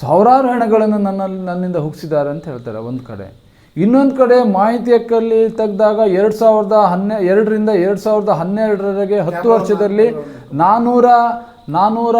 B: ಸಾವಿರಾರು ಹೆಣಗಳನ್ನು ನನ್ನಲ್ಲಿ, ನನ್ನಿಂದ ಹುಗ್ಸಿದ್ದಾರೆ ಅಂತ ಹೇಳ್ತಾರೆ ಒಂದು ಕಡೆ. ಇನ್ನೊಂದು ಕಡೆ ಮಾಹಿತಿ ಹಕ್ಕಲ್ಲಿ ತೆಗೆದಾಗ ಎರಡು ಸಾವಿರದ ಹನ್ನೆ, ಎರಡರಿಂದ ಎರಡು ಸಾವಿರದ ಹನ್ನೆರಡರವರೆಗೆ ಹತ್ತು ವರ್ಷದಲ್ಲಿ ನಾನ್ನೂರ ನಾನ್ನೂರ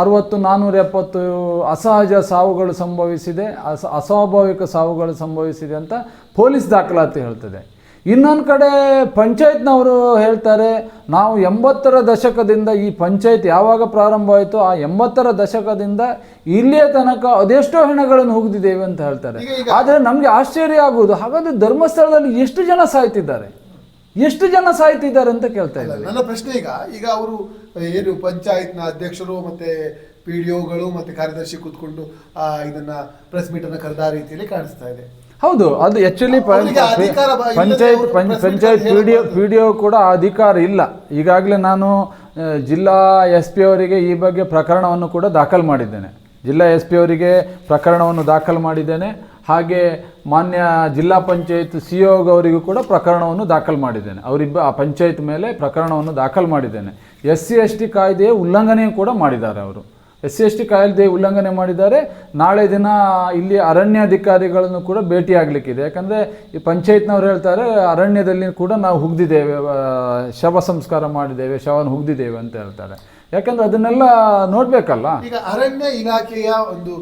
B: ಅರವತ್ತು ನಾನ್ನೂರ ಎಪ್ಪತ್ತು ಅಸಹಜ ಸಾವುಗಳು ಸಂಭವಿಸಿದೆ ಅಸ ಅಸ್ವಾಭಾವಿಕ ಸಾವುಗಳು ಸಂಭವಿಸಿದೆ ಅಂತ ಪೊಲೀಸ್ ದಾಖಲಾತಿ ಹೇಳ್ತದೆ. ಇನ್ನೊಂದು ಕಡೆ ಪಂಚಾಯತ್ನವರು ಹೇಳ್ತಾರೆ ನಾವು ಎಂಬತ್ತರ ದಶಕದಿಂದ ಈ ಪಂಚಾಯತ್ ಯಾವಾಗ ಪ್ರಾರಂಭ ಆಯಿತು ಆ ಎಂಬತ್ತರ ದಶಕದಿಂದ ಇಲ್ಲಿಯ ತನಕ ಅದೆಷ್ಟೋ ಹೆಣಗಳನ್ನು ಹೋಗಿದ್ದೇವೆ ಅಂತ ಹೇಳ್ತಾರೆ. ಆದರೆ ನಮಗೆ ಆಶ್ಚರ್ಯ ಆಗುವುದು ಹಾಗಾದರೆ ಧರ್ಮಸ್ಥಳದಲ್ಲಿ ಎಷ್ಟು ಜನ ಸಾಯ್ತಿದ್ದಾರೆ? ಎಷ್ಟು ಜನ ಸಾಯ್ತಿದ್ದಾರೆ ಅಂತ ಕೇಳ್ತಾ ಇದ್ದಾರೆ
A: ನನ್ನ ಪ್ರಶ್ನೆ ಈಗ ಈಗ ಅವರು ಏನು ಪಂಚಾಯತ್ನ ಅಧ್ಯಕ್ಷರು ಮತ್ತೆ ಪಿ ಡಿ ಒಗಳು ಮತ್ತೆ ಕಾರ್ಯದರ್ಶಿ ಕೂತ್ಕೊಂಡು ಆ, ಇದನ್ನ ಪ್ರೆಸ್ ಮೀಟ್ ಅನ್ನ ಕರೆದ ರೀತಿಯಲ್ಲಿ ಕಾಣಿಸ್ತಾ ಇದೆ.
B: ಹೌದು ಅದು ಆಕ್ಚುಲಿ
A: ಅವ್ರಿಗೆ ಅಧಿಕಾರ ಬ- ಇಲ್ಲದೆ
B: ಪಂಚಾಯತ್
A: ಅವರು press meet
B: ಪಂಚಾಯತ್
A: ಅಲ್ಲಿ
B: P D
A: O
B: P D O ಕೂಡ ಆ ಅಧಿಕಾರ ಇಲ್ಲ. ಈಗಾಗಲೇ ನಾನು ಆ, ಜಿಲ್ಲಾ ಎಸ್ ಪಿ ಅವರಿಗೆ ಈ ಬಗ್ಗೆ ಪ್ರಕರಣವನ್ನು ಕೂಡ ದಾಖಲು ಮಾಡಿದ್ದೇನೆ. ಜಿಲ್ಲಾ ಎಸ್ ಪಿ ಅವರಿಗೆ ಪ್ರಕರಣವನ್ನು ದಾಖಲು ಮಾಡಿದ್ದೇನೆ. ಹಾಗೆ ಮಾನ್ಯ ಜಿಲ್ಲಾ ಪಂಚಾಯತ್ ಸಿ ಅವರಿಗೂ ಕೂಡ ಪ್ರಕರಣವನ್ನು ದಾಖಲು ಮಾಡಿದ್ದೇನೆ. ಅವರಿಬ್ಬ, ಆ ಪಂಚಾಯತ್ ಮೇಲೆ ಪ್ರಕರಣವನ್ನು ದಾಖಲು ಮಾಡಿದ್ದೇನೆ. ಎಸ್ ಸಿ, ಎಸ್ ಟಿ ಕಾಯ್ದೆಯ ಉಲ್ಲಂಘನೆಯೂ ಕೂಡ ಮಾಡಿದ್ದಾರೆ ಅವರು. ಎಸ್ ಸಿ, ಎಸ್ ಟಿ ಕಾಯ್ದೆ ಉಲ್ಲಂಘನೆ ಮಾಡಿದ್ದಾರೆ. ನಾಳೆ ದಿನ ಇಲ್ಲಿ ಅರಣ್ಯಾಧಿಕಾರಿಗಳನ್ನು ಕೂಡ ಭೇಟಿ ಆಗಲಿಕ್ಕಿದೆ ಯಾಕಂದರೆ ಈ ಪಂಚಾಯತ್ನವ್ರು ಹೇಳ್ತಾರೆ, ಅರಣ್ಯದಲ್ಲಿ ಕೂಡ ನಾವು ಹುಗ್ದಿದ್ದೇವೆ ಶವ ಸಂಸ್ಕಾರ ಮಾಡಿದ್ದೇವೆ, ಶವನ ಹುಗ್ದಿದ್ದೇವೆ ಅಂತ ಹೇಳ್ತಾರೆ. ಯಾಕಂದ್ರೆ ಅದನ್ನೆಲ್ಲ ನೋಡ್ಬೇಕಲ್ಲ.
A: ಈಗ ಅರಣ್ಯ ಇಲಾಖೆಯ ಒಂದು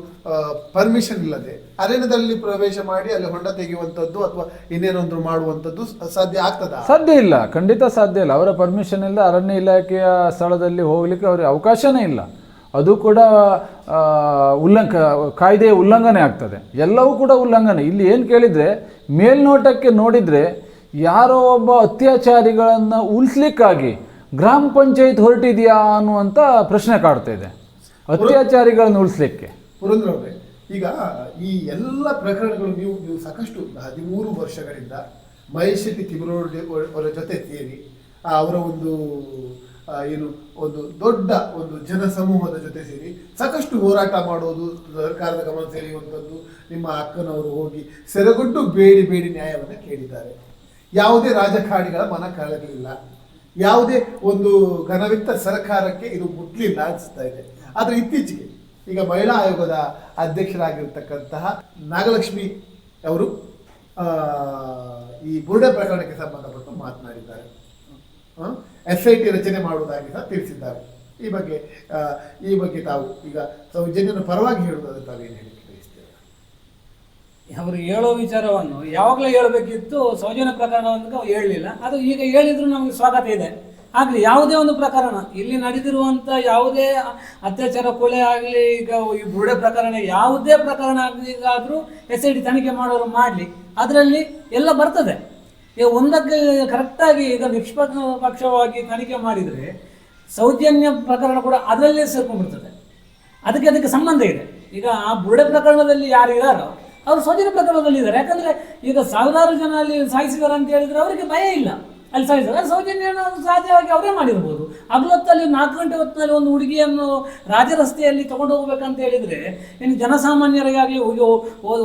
A: ಪರ್ಮಿಷನ್ ಇಲ್ಲದೆ ಅರಣ್ಯದಲ್ಲಿ ಪ್ರವೇಶ ಮಾಡಿ ಅಲ್ಲಿ ಹೊಂಡ ತೆಗೆಯುವಂಥದ್ದು ಅಥವಾ ಇನ್ನೇನೊಂದು ಮಾಡುವಂಥದ್ದು ಸಾಧ್ಯ ಆಗ್ತದ?
B: ಸಾಧ್ಯ ಇಲ್ಲ ಖಂಡಿತ ಸಾಧ್ಯ ಇಲ್ಲ. ಅವರ ಪರ್ಮಿಷನ್ ಇಲ್ಲ ಅರಣ್ಯ ಇಲಾಖೆಯ ಸ್ಥಳದಲ್ಲಿ ಹೋಗ್ಲಿಕ್ಕೆ ಅವ್ರಿಗೆ ಅವಕಾಶನೇ ಇಲ್ಲ. ಅದು ಕೂಡ ಉಲ್ಲಂಘ ಕಾಯ್ದೆಯ ಉಲ್ಲಂಘನೆ ಆಗ್ತದೆ. ಎಲ್ಲವೂ ಕೂಡ ಉಲ್ಲಂಘನೆ. ಇಲ್ಲಿ ಏನು ಕೇಳಿದರೆ ಮೇಲ್ನೋಟಕ್ಕೆ ನೋಡಿದರೆ ಯಾರೋ ಒಬ್ಬ ಅತ್ಯಾಚಾರಿಗಳನ್ನು ಉಳಿಸ್ಲಿಕ್ಕಾಗಿ ಗ್ರಾಮ ಪಂಚಾಯತ್ ಹೊರಟಿದೆಯಾ ಅನ್ನುವಂಥ ಪ್ರಶ್ನೆ ಕಾಡ್ತಾ ಇದೆ. ಅತ್ಯಾಚಾರಿಗಳನ್ನು ಉಳಿಸ್ಲಿಕ್ಕೆ.
A: ಪುರಂದ್ರ ಈಗ ಈ ಎಲ್ಲ ಪ್ರಕರಣಗಳು ನೀವು ನೀವು ಸಾಕಷ್ಟು ಹದಿಮೂರು ವರ್ಷಗಳಿಂದ ಮಹೇಶ್ ಶೆಟ್ಟಿ ತಿಮರೋಡಿ ಅವರ ಜೊತೆ ಸೇರಿ ಅವರ ಒಂದು ಏನು, ಒಂದು ದೊಡ್ಡ ಒಂದು ಜನ ಸಮೂಹದ ಜೊತೆ ಸೇರಿ ಸಾಕಷ್ಟು ಹೋರಾಟ ಮಾಡೋದು ಸರ್ಕಾರದ ಗಮನ ಸೆಳೆಯುವಂಥದ್ದು ನಿಮ್ಮ ಅಕ್ಕನವರು ಹೋಗಿ ಸೆರೆಗೊಂಡು ಬೇಡಿ ಬೇಡಿ ನ್ಯಾಯವನ್ನು ಕೇಳಿದ್ದಾರೆ. ಯಾವುದೇ ರಾಜಕಾರಣಿಗಳ ಮನ ಕಳಗಲಿಲ್ಲ ಯಾವುದೇ ಒಂದು ಘನವಿತ್ತ ಸರ್ಕಾರಕ್ಕೆ ಇದು ಮುಟ್ಲಿಲ್ಲ ಅನಿಸ್ತಾ ಇದೆ. ಆದರೆ ಇತ್ತೀಚೆಗೆ ಈಗ ಮಹಿಳಾ ಆಯೋಗದ ಅಧ್ಯಕ್ಷರಾಗಿರ್ತಕ್ಕಂತಹ ನಾಗಲಕ್ಷ್ಮಿ ಅವರು ಈ ಬುರುಡೆ ಪ್ರಕರಣಕ್ಕೆ ಸಂಬಂಧಪಟ್ಟು ಮಾತನಾಡಿದ್ದಾರೆ. ಎಸ್ ಐ ಟಿ ರಚನೆ ಮಾಡುವುದಾಗಿ ಸಹ ತಿಳಿಸಿದ್ದಾರೆ. ಈ ಬಗ್ಗೆ ಈ ಬಗ್ಗೆ ತಾವು ಈಗ ಸೌಜನ್ಯನ ಪರವಾಗಿ ಹೇಳುವುದಾದ್ರೆ ತಾವೇನು ಬಯಸ್ತೀರಾ
C: ಅವರು ಹೇಳೋ ವಿಚಾರವನ್ನು ಯಾವಾಗಲೂ ಹೇಳಬೇಕಿತ್ತು, ಸೌಜನ್ಯ ಪ್ರಕರಣವನ್ನು ಹೇಳಲಿಲ್ಲ. ಅದು ಈಗ ಹೇಳಿದ್ರು ನಮಗೆ ಸ್ವಾಗತ ಇದೆ. ಆಗಲಿ, ಯಾವುದೇ ಒಂದು ಪ್ರಕರಣ, ಇಲ್ಲಿ ನಡೆದಿರುವಂಥ ಯಾವುದೇ ಅತ್ಯಾಚಾರ ಕೊಲೆ ಆಗಲಿ, ಈಗ ಈ ಬುಡೆ ಪ್ರಕರಣ, ಯಾವುದೇ ಪ್ರಕರಣ ಆಗಲಿಗಾದರೂ ಎಸ್ ಐ ಡಿ ತನಿಖೆ ಮಾಡೋರು ಮಾಡಲಿ. ಅದರಲ್ಲಿ ಎಲ್ಲ ಬರ್ತದೆ. ಈಗ ಒಂದಕ್ಕೆ ಕರೆಕ್ಟಾಗಿ ಈಗ ನಿಷ್ಪಕ್ಷವಾಗಿ ತನಿಖೆ ಮಾಡಿದರೆ ಸೌಜನ್ಯ ಪ್ರಕರಣ ಕೂಡ ಅದರಲ್ಲೇ ಸೇರ್ಕೊಂಡ್ಬಿಡ್ತದೆ. ಅದಕ್ಕೆ ಅದಕ್ಕೆ ಸಂಬಂಧ ಇದೆ. ಈಗ ಆ ಬುಡೆ ಪ್ರಕರಣದಲ್ಲಿ ಯಾರು ಇದ್ದಾರೋ ಅವರು ಸೌಜನ್ಯ ಪ್ರಕರಣದಲ್ಲಿ ಇದ್ದಾರೆ. ಯಾಕಂದ್ರೆ ಈಗ ಸಾವಿರಾರು ಜನ ಅಲ್ಲಿ ಸಾಯಿಸಿದ್ದಾರೆ ಅಂತ ಹೇಳಿದ್ರೆ ಅವರಿಗೆ ಭಯ ಇಲ್ಲ. ಅಲ್ಲಿ ಸಾಯಿಸಿದ್ದಾರೆ ಸೌಜನ್ಯ ಸಾಧ್ಯವಾಗಿ ಅವರೇ ಮಾಡಿರ್ಬೋದು. ಹಗಲೊತ್ತಲ್ಲಿ ನಾಲ್ಕು ಗಂಟೆ ಹೊತ್ತಿನಲ್ಲಿ ಒಂದು ಹುಡುಗಿಯನ್ನು ರಾಜರಸ್ತೆಯಲ್ಲಿ ತಗೊಂಡು ಹೋಗ್ಬೇಕಂತ ಹೇಳಿದ್ರೆ, ಇನ್ನು ಜನಸಾಮಾನ್ಯರಿಗಾಗಲಿ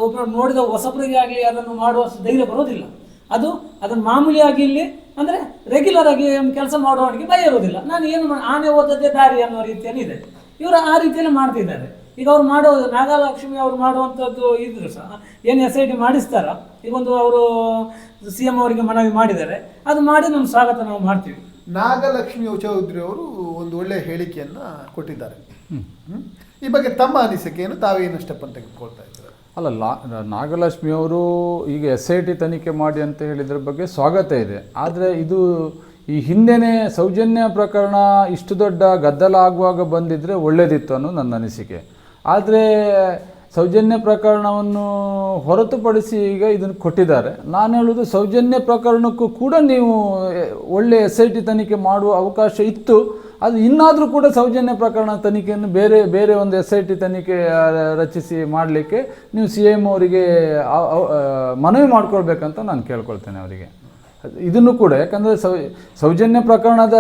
C: ಒಬ್ಬರು ನೋಡಿದ ಹೊಸಬರಿಗೆ ಆಗಲಿ ಅದನ್ನು ಮಾಡುವಷ್ಟು ಧೈರ್ಯ ಬರೋದಿಲ್ಲ. ಅದು ಅದನ್ನು ಮಾಮೂಲಿಯಾಗಿ ಇಲ್ಲಿ ಅಂದರೆ ರೆಗ್ಯುಲರ್ ಆಗಿ ಕೆಲಸ ಮಾಡುವವನಿಗೆ ಭಯ ಇರೋದಿಲ್ಲ. ನಾನು ಏನು ಆನೆ ಓದದ್ದೇ ದಾರಿ ಅನ್ನೋ ರೀತಿಯಲ್ಲಿ ಇದೆ. ಇವರು ಆ ರೀತಿಯಲ್ಲಿ ಮಾಡ್ತಿದ್ದಾರೆ. ಈಗ ಅವ್ರು ಮಾಡೋ ನಾಗಲಕ್ಷ್ಮಿ ಅವ್ರು ಮಾಡುವಂಥದ್ದು ಇದ್ರು ಸಹ ಏನು ಎಸ್ ಐ ಟಿ ಮಾಡಿಸ್ತಾರ ಈಗೊಂದು ಅವರು ಸಿ ಎಂ ಅವರಿಗೆ ಮನವಿ ಮಾಡಿದ್ದಾರೆ ಅದು ಮಾಡಿ ನಮ್ಮ ಸ್ವಾಗತ ನಾವು ಮಾಡ್ತೀವಿ.
A: ನಾಗಲಕ್ಷ್ಮಿ ಚೌಧರಿ ಅವರು ಒಂದು ಒಳ್ಳೆಯ ಹೇಳಿಕೆಯನ್ನು ಕೊಟ್ಟಿದ್ದಾರೆ? ಈ ಬಗ್ಗೆ ತಮ್ಮ ಅನಿಸಿಕೆಯನ್ನು ತಾವೇನು ಸ್ಟೆಪ್ ಅಂತ ತೆಗೆದುಕೊಳ್ತಾ ಇದ್ದಾರೆ?
B: ಅಲ್ಲ ಲಾ ನಾಗಲಕ್ಷ್ಮಿ ಅವರು ಈಗ ಎಸ್ ಐ ಟಿ ತನಿಖೆ ಮಾಡಿ ಅಂತ ಹೇಳಿದ್ರ ಬಗ್ಗೆ ಸ್ವಾಗತ ಇದೆ. ಆದರೆ ಇದು ಈ ಹಿಂದೆನೇ ಸೌಜನ್ಯ ಪ್ರಕರಣ ಇಷ್ಟು ದೊಡ್ಡ ಗದ್ದಲ ಆಗುವಾಗ ಬಂದಿದ್ದರೆ ಒಳ್ಳೆಯದಿತ್ತು ಅನ್ನೋ ನನ್ನ ಅನಿಸಿಕೆ. ಆದರೆ ಸೌಜನ್ಯ ಪ್ರಕರಣವನ್ನು ಹೊರತುಪಡಿಸಿ ಈಗ ಇದನ್ನು ಕೊಟ್ಟಿದ್ದಾರೆ. ನಾನು ಹೇಳೋದು ಸೌಜನ್ಯ ಪ್ರಕರಣಕ್ಕೂ ಕೂಡ ನೀವು ಒಳ್ಳೆಯ ಒಳ್ಳೆ ಎಸ್ ಐ ಟಿ ತನಿಖೆ ಮಾಡುವ ಅವಕಾಶ ಇತ್ತು. ಅದು ಇನ್ನಾದರೂ ಕೂಡ ಸೌಜನ್ಯ ಪ್ರಕರಣ ತನಿಖೆಯನ್ನು ಬೇರೆ ಬೇರೆ ಒಂದು ಎಸ್ ಐ ಟಿ ತನಿಖೆ ರಚಿಸಿ ಮಾಡಲಿಕ್ಕೆ ನೀವು ಸಿ ಎಂ ಅವರಿಗೆ ಮನವಿ ಮಾಡ್ಕೊಳ್ಬೇಕಂತ ನಾನು ಕೇಳ್ಕೊಳ್ತೇನೆ ಅವರಿಗೆ. ಇದನ್ನು ಕೂಡ, ಯಾಕಂದರೆ ಸೌ, ಸೌಜನ್ಯ ಪ್ರಕರಣದ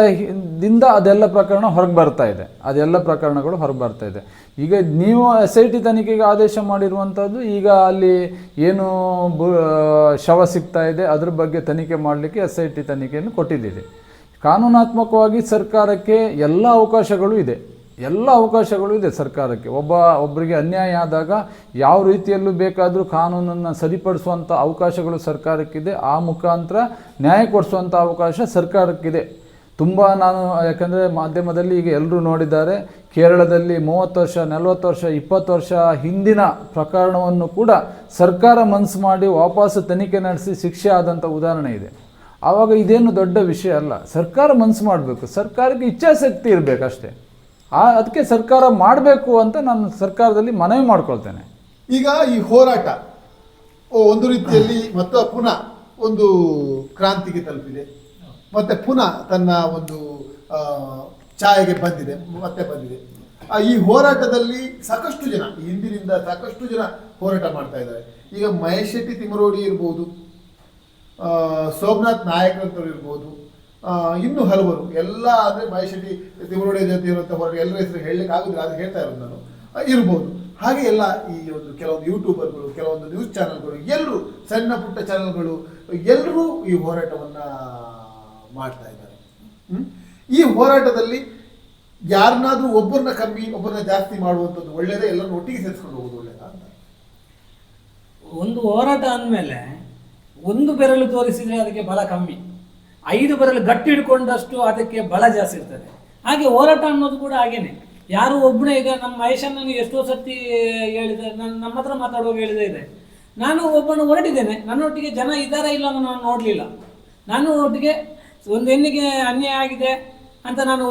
B: ದಿಂದ ಅದೆಲ್ಲ ಪ್ರಕರಣ ಹೊರಗೆ ಬರ್ತಾ ಇದೆ. ಅದೆಲ್ಲ ಪ್ರಕರಣಗಳು ಹೊರಗೆ ಬರ್ತಾ ಇದೆ. ಈಗ ನೀವು ಎಸ್ ಐ ಟಿ ತನಿಖೆಗೆ ಆದೇಶ ಮಾಡಿರುವಂಥದ್ದು, ಈಗ ಅಲ್ಲಿ ಏನು ಶವ ಸಿಗ್ತಾ ಇದೆ, ಅದ್ರ ಬಗ್ಗೆ ತನಿಖೆ ಮಾಡಲಿಕ್ಕೆ ಎಸ್ ಐ ಟಿ ತನಿಖೆಯನ್ನು ಕೊಟ್ಟಿದ್ದೀರಿ. ಕಾನೂನಾತ್ಮಕವಾಗಿ ಸರ್ಕಾರಕ್ಕೆ ಎಲ್ಲ ಅವಕಾಶಗಳು ಇದೆ. ಎಲ್ಲ ಅವಕಾಶಗಳು ಇದೆ ಸರ್ಕಾರಕ್ಕೆ. ಒಬ್ಬ ಒಬ್ಬರಿಗೆ ಅನ್ಯಾಯ ಆದಾಗ ಯಾವ ರೀತಿಯಲ್ಲೂ ಬೇಕಾದರೂ ಕಾನೂನನ್ನು ಸರಿಪಡಿಸುವಂಥ ಅವಕಾಶಗಳು ಸರ್ಕಾರಕ್ಕಿದೆ. ಆ ಮುಖಾಂತರ ನ್ಯಾಯ ಕೊಡಿಸುವಂಥ ಅವಕಾಶ ಸರ್ಕಾರಕ್ಕಿದೆ. ತುಂಬ ನಾನು, ಯಾಕಂದರೆ ಮಾಧ್ಯಮದಲ್ಲಿ ಈಗ ಎಲ್ಲರೂ ನೋಡಿದ್ದಾರೆ, ಕೇರಳದಲ್ಲಿ ಮೂವತ್ತು ವರ್ಷ, ನಲವತ್ತು ವರ್ಷ, ಇಪ್ಪತ್ತು ವರ್ಷ ಹಿಂದಿನ ಪ್ರಕರಣವನ್ನು ಕೂಡ ಸರ್ಕಾರ ಮನಸ್ಸು ಮಾಡಿ ವಾಪಸ್ ತನಿಖೆ ನಡೆಸಿ ಶಿಕ್ಷೆ ಆದಂಥ ಉದಾಹರಣೆ ಇದೆ. ಆವಾಗ ಇದೇನು ದೊಡ್ಡ ವಿಷಯ ಅಲ್ಲ. ಸರ್ಕಾರ ಮನಸ್ಸು ಮಾಡಬೇಕು. ಸರ್ಕಾರಕ್ಕೆ ಇಚ್ಛಾಶಕ್ತಿ ಇರಬೇಕು ಅಷ್ಟೇ ಆ, ಅದಕ್ಕೆ ಸರ್ಕಾರ ಮಾಡಬೇಕು ಅಂತ ನಾನು ಸರ್ಕಾರದಲ್ಲಿ ಮನವಿ ಮಾಡ್ಕೊಳ್ತೇನೆ.
A: ಈಗ ಈ ಹೋರಾಟ ಒಂದು ರೀತಿಯಲ್ಲಿ ಮತ್ತೆ ಪುನಃ ಒಂದು ಕ್ರಾಂತಿಗೆ ತಲುಪಿದೆ. ಮತ್ತೆ ಪುನಃ ತನ್ನ ಒಂದು ಛಾಯೆಗೆ ಬಂದಿದೆ, ಮತ್ತೆ ಬಂದಿದೆ. ಈ ಹೋರಾಟದಲ್ಲಿ ಸಾಕಷ್ಟು ಜನ ಹಿಂದಿನಿಂದ ಸಾಕಷ್ಟು ಜನ ಹೋರಾಟ ಮಾಡ್ತಾ ಇದ್ದಾರೆ. ಈಗ ಮಹೇಶ್ ಶೆಟ್ಟಿ ತಿಮರೋಡಿ ಇರ್ಬೋದು ಸೋಮನಾಥ್ ನಾಯಕ್ ಅಂತವ್ರು ಇರ್ಬೋದು ಇನ್ನು ಹಲವರು, ಎಲ್ಲ ಅಂದರೆ ಮಹೇಶ್ ಶೆಟ್ಟಿ ಜಾತಿ ಇರುವಂಥ ಹೊರಗೆ ಎಲ್ಲರ ಹೆಸರು ಹೇಳಲಿಕ್ಕೆ ಆಗುದಿಲ್ಲ ಅದು ಹೇಳ್ತಾ ಇರೋದು ನಾನು. ಇರ್ಬೋದು. ಹಾಗೆ ಎಲ್ಲ ಈ ಒಂದು ಕೆಲವೊಂದು ಯೂಟ್ಯೂಬರ್ಗಳು ಕೆಲವೊಂದು ನ್ಯೂಸ್ ಚಾನೆಲ್ಗಳು ಎಲ್ಲರೂ ಸಣ್ಣ ಪುಟ್ಟ ಚಾನೆಲ್ಗಳು ಎಲ್ಲರೂ ಈ ಹೋರಾಟವನ್ನ ಮಾಡ್ತಾ ಇದ್ದಾರೆ. ಈ ಹೋರಾಟದಲ್ಲಿ ಯಾರನ್ನಾದ್ರೂ ಒಬ್ಬರನ್ನ ಕಮ್ಮಿ, ಒಬ್ಬರನ್ನ ಜಾಸ್ತಿ ಮಾಡುವಂಥದ್ದು ಒಳ್ಳೆಯದೇ ಎಲ್ಲರೂ ಒಟ್ಟಿಗೆ ಸೇರಿಸ್ಕೊಂಡು ಹೋಗೋದು ಒಳ್ಳೆಯದ ಅಂತ.
C: ಒಂದು ಹೋರಾಟ ಅಂದಮೇಲೆ ಒಂದು ಬೆರಳು ತೋರಿಸಿದ್ರೆ ಅದಕ್ಕೆ ಬಲ ಕಮ್ಮಿ. ಐದು ಬರಲು ಗಟ್ಟಿ ಹಿಡ್ಕೊಂಡಷ್ಟು ಅದಕ್ಕೆ ಬಲ ಜಾಸ್ತಿ ಇರ್ತದೆ. ಹಾಗೆ ಹೋರಾಟ ಅನ್ನೋದು ಕೂಡ ಹಾಗೇನೆ. ಯಾರು ಒಬ್ಬನೇ ಈಗ ನಮ್ಮ ಮಹೇಶಣ್ಣನು ಎಷ್ಟೋ ಸರ್ತಿ ಹೇಳಿದೆ ನಾನು ನಮ್ಮ ಹತ್ರ ಮಾತಾಡುವಾಗ ಹೇಳಿದೆ ಇದೆ. ನಾನು ಒಬ್ಬನು ಹೊರಟಿದ್ದೇನೆ. ನನ್ನೊಟ್ಟಿಗೆ ಜನ ಇದ್ದಾರಾ ಇಲ್ಲ ಅನ್ನೋ ನಾನು ನೋಡಲಿಲ್ಲ. ನಾನು ಒಟ್ಟಿಗೆ ಒಂದು ಹೆಣ್ಣಿಗೆ ಅನ್ಯಾಯ ಆಗಿದೆ ಅಂತ ನಾನು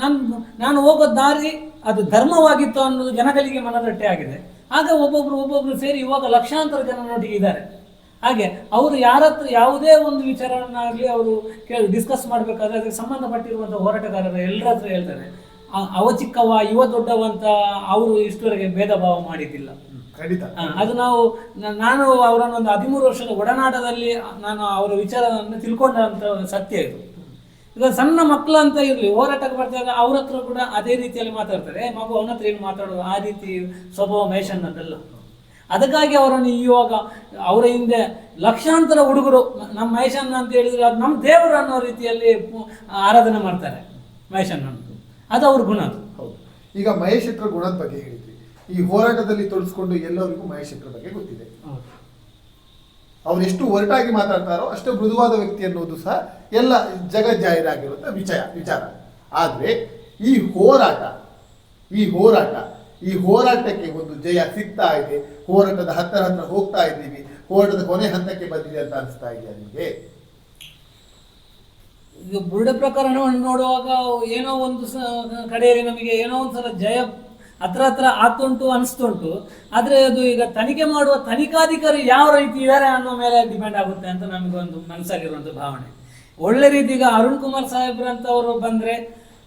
C: ನಾನು ನಾನು ಹೋಗೋ ದಾರಿ ಅದು ಧರ್ಮವಾಗಿತ್ತು ಅನ್ನೋದು ಜನಗಳಿಗೆ ಮನದಟ್ಟೆ ಆಗಿದೆ. ಆಗ ಒಬ್ಬೊಬ್ರು ಒಬ್ಬೊಬ್ರು ಸೇರಿ ಇವಾಗ ಲಕ್ಷಾಂತರ ಜನ ನೋಟಿಗೆ ಇದ್ದಾರೆ. ಹಾಗೆ ಅವರು ಯಾರ ಹತ್ರ ಯಾವುದೇ ಒಂದು ವಿಚಾರವನ್ನಾಗಲಿ ಅವರು ಕೇಳಿ ಡಿಸ್ಕಸ್ ಮಾಡಬೇಕಾದ್ರೆ ಅದಕ್ಕೆ ಸಂಬಂಧಪಟ್ಟಿರುವಂಥ ಹೋರಾಟಗಾರರ ಎಲ್ಲರ ಹತ್ರ ಹೇಳ್ತಾರೆ. ಅವ ಚಿಕ್ಕವ ಇವ ದೊಡ್ಡವ ಅಂತ ಅವರು ಇಷ್ಟವರೆಗೆ ಭೇದ ಭಾವ ಮಾಡಿದ್ದಿಲ್ಲ.
A: ಖಂಡಿತ.
C: ಅದು ನಾವು ನಾನು ಅವರನ್ನು ಒಂದು ಹದಿಮೂರು ವರ್ಷದ ಒಡನಾಟದಲ್ಲಿ ನಾನು ಅವರ ವಿಚಾರವನ್ನು ತಿಳ್ಕೊಂಡಂತ ಸತ್ಯ ಇದು. ಈಗ ಸಣ್ಣ ಮಕ್ಕಳು ಅಂತ ಇರಲಿ ಹೋರಾಟಕ್ಕೆ ಬರ್ದಾಗ ಅವ್ರ ಹತ್ರ ಕೂಡ ಅದೇ ರೀತಿಯಲ್ಲಿ ಮಾತಾಡ್ತಾರೆ. "ಏ, ಮಗು ಅವನ ಹತ್ರ ಏನು ಮಾತಾಡೋದು? ಆ ರೀತಿ ಸ್ವಭಾವ ಮಹೇಶನ್ನದಲ್ಲ ಅದಕ್ಕಾಗಿ ಅವರನ್ನು ಇವಾಗ ಅವರ ಹಿಂದೆ ಲಕ್ಷಾಂತರ ಹುಡುಗರು ನಮ್ಮ ಮಹೇಶನ್ನ ಅಂತ ಹೇಳಿದ್ರೆ ಅದು ನಮ್ಮ ದೇವರು ಅನ್ನೋ ರೀತಿಯಲ್ಲಿ ಆರಾಧನೆ ಮಾಡ್ತಾರೆ ಮಹೇಶನ್ನನ್ನು ಅದು ಅವ್ರ ಗುಣ ಅದು.
A: ಹೌದು. ಈಗ ಮಹೇಶ್ ಶೆಟ್ಟರ ಗುಣದ ಬಗ್ಗೆ ಹೇಳಿದ್ವಿ. ಈ ಹೋರಾಟದಲ್ಲಿ ತೊಡಸ್ಕೊಂಡು ಎಲ್ಲರಿಗೂ ಮಹೇಶ್ ಶೆಟ್ಟರ ಬಗ್ಗೆ ಗೊತ್ತಿದೆ. ಅವ್ರು ಎಷ್ಟು ಒರಟಾಗಿ ಮಾತಾಡ್ತಾರೋ ಅಷ್ಟು ಮೃದುವಾದ ವ್ಯಕ್ತಿ ಅನ್ನೋದು ಸಹ ಎಲ್ಲ ಜಗ ಜಗಜ್ಜಾಹಿರಾಗಿರುವಂಥ ವಿಚಾರ ವಿಚಾರ. ಆದರೆ ಈ ಹೋರಾಟ ಈ ಹೋರಾಟ ಈ ಹೋರಾಟಕ್ಕೆ ಒಂದು ಜಯ ಸಿಗ್ತಾ ಇದೆ ಹೋರಾಟದ ಹತ್ತರ ಹತ್ರ ಹೋಗ್ತಾ ಇದ್ದೀವಿ, ಹೋರಾಟದ ಕೊನೆ ಹಂತಕ್ಕೆ ಬಂದಿದೆ ಅಂತ ಅನಿಸ್ತಾ ಇದೆಯಾ ನಿಮಗೆ?
C: ಈಗ ಬುರುಡೆ ಪ್ರಕರಣವನ್ನು ನೋಡುವಾಗ ಏನೋ ಒಂದು ಸ, ಕಡೆಯಲ್ಲಿ ನಮಗೆ ಏನೋ ಒಂದು ಸಲ ಜಯ ಹತ್ರ ಹತ್ರ ಆಗ್ತುಂಟು ಅನಿಸ್ತುಂಟು. ಆದರೆ ಅದು ಈಗ ತನಿಖೆ ಮಾಡುವ ತನಿಖಾಧಿಕಾರಿ ಯಾವ ರೀತಿ ಇದ್ದಾರೆ ಅನ್ನೋ ಮೇಲೆ ಡಿಪೆಂಡ್ ಆಗುತ್ತೆ ಅಂತ ನಮಗೊಂದು ಮನಸ್ಸಾಗಿರುವಂಥ ಭಾವನೆ. ಒಳ್ಳೆ ರೀತಿ ಈಗ ಅರುಣ್ ಕುಮಾರ್ ಸಾಹೇಬ್ರಂತವರು ಬಂದರೆ,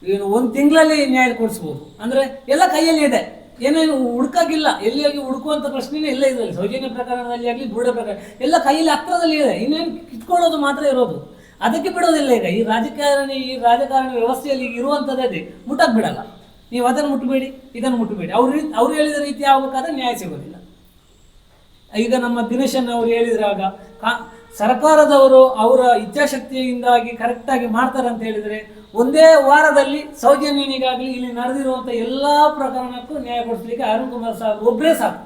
C: ಏನು ಒಂದು ತಿಂಗಳಲ್ಲಿ ನ್ಯಾಯ ಕೊಡಿಸ್ಬೋದು. ಅಂದರೆ ಎಲ್ಲ ಕೈಯಲ್ಲಿ ಇದೆ ಏನೇನು ಹುಡುಕಾಗಿಲ್ಲ, ಎಲ್ಲಿಯಾಗಿ ಹುಡುಕುವಂಥ ಪ್ರಶ್ನೆನೇ ಇಲ್ಲ ಇದರಲ್ಲಿ. ಸೌಜನ್ಯ ಪ್ರಕರಣದಲ್ಲಿ ಆಗಲಿ ಬುರುಡೆ ಪ್ರಕರಣ. ಎಲ್ಲ ಕೈಯಲ್ಲಿ ಹತ್ರದಲ್ಲಿ ಇದೆ. ಇನ್ನೇನು ಕಿತ್ಕೊಳ್ಳೋದು ಮಾತ್ರ ಇರೋದು. ಅದಕ್ಕೆ ಬಿಡೋದಿಲ್ಲ ಈಗ. ಈ ರಾಜಕಾರಣಿ, ಈ ರಾಜಕಾರಣ ವ್ಯವಸ್ಥೆಯಲ್ಲಿ ಈಗ ಇರುವಂಥದ್ದೇ ಮುಟ್ಟಕ್ಕೆ ಬಿಡಲ್ಲ ನೀವು ಅದನ್ನು ಮುಟ್ಟಬೇಡಿ ಇದನ್ನು ಮುಟ್ಟಬೇಡಿ ಅವ್ರು ಅವ್ರು ಹೇಳಿದ ರೀತಿ ಆಗಬೇಕಾದ್ರೆ ನ್ಯಾಯ ಸಿಗೋದಿಲ್ಲ. ಈಗ ನಮ್ಮ ದಿನೇಶನ್ ಅವರು ಹೇಳಿದ್ರಾಗ ಕಾ, ಸರ್ಕಾರದವರು ಅವರ ಇಚ್ಛಾಶಕ್ತಿಯಿಂದಾಗಿ ಕರೆಕ್ಟಾಗಿ ಮಾಡ್ತಾರೆ ಅಂತ ಹೇಳಿದರೆ ಒಂದೇ ವಾರದಲ್ಲಿ ಸೌಜನ್ಯನಿಗಾಗಲಿ ಇಲ್ಲಿ ನಡೆದಿರುವಂಥ ಎಲ್ಲ ಪ್ರಕರಣಕ್ಕೂ ನ್ಯಾಯ ಕೊಡಿಸ್ಲಿಕ್ಕೆ ಅರುಣ್ ಕುಮಾರ್ ಸಾಹೇಬ್ ಒಬ್ಬರೇ ಸಾಕು.